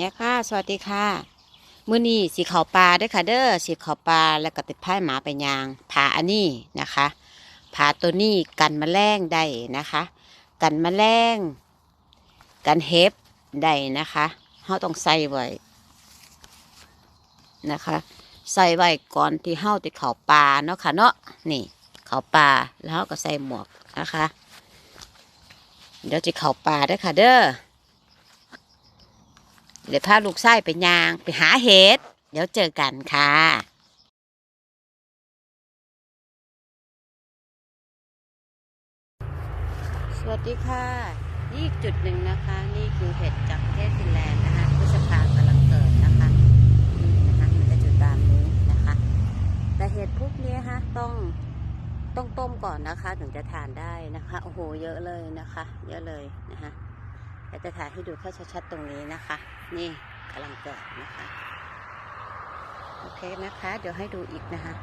เนี่ยค่ะ สวัสดีค่ะ มื้อนี้สีขาปลาด้วยค่ะ เด้อสีขาปลาแล้วก็ติดไผ่หมาไปยางผาอันนี้นะคะผาตัวนี้กันแมลงได้นะคะ กันแมลงกันเห็บได้นะคะเราต้องใส่ไว้นะคะ ใส่ไว้ก่อนที่เฮาติเขาปลาเนาะค่ะเนาะนี่เขาปลาแล้วก็ใส่หมวกนะคะ เดี๋ยวจะเขาปลาด้วยค่ะเด้อ เดี๋ยวพาลูกไส้ไปยางไปหาเห็ด เดี๋ยวเจอกันค่ะสวัสดีค่ะ นี่อีกจุดหนึ่งนะคะ นี่คือเห็ดจากประเทศฟินแลนด์นะคะพฤษภากำลังเกิดนะคะนี่นะคะมันจะจุดตามนี้นะคะ แต่เห็ดพวกนี้ฮะต้องต้องต้มก่อนนะคะ ถึงจะทานได้นะคะโอ้โหเยอะเลยนะคะ เยอะเลยนะคะ แต่จะถ่ายให้ดูแค่ชัดๆตรงนี้นะคะ นี่กำลังเกิดนะคะ โอเคนะคะ เดี๋ยวให้ดูอีกนะคะ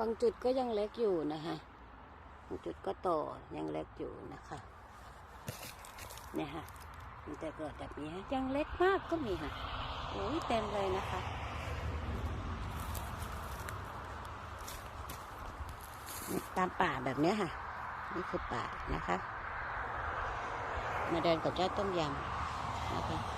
บางจุดก็ยังเล็กอยู่นะคะบางจุดก็โตยังเล็กอยู่นะคะเนี่ยค่ะมันจะเกิดแบบนี้ยังเล็กมากก็มีค่ะโอ้ยเต็มเลยนะคะ ตามป่าแบบนี้ค่ะ นี่คือป่านะคะ มาเดินกับเจ้าต้มยำนะคะ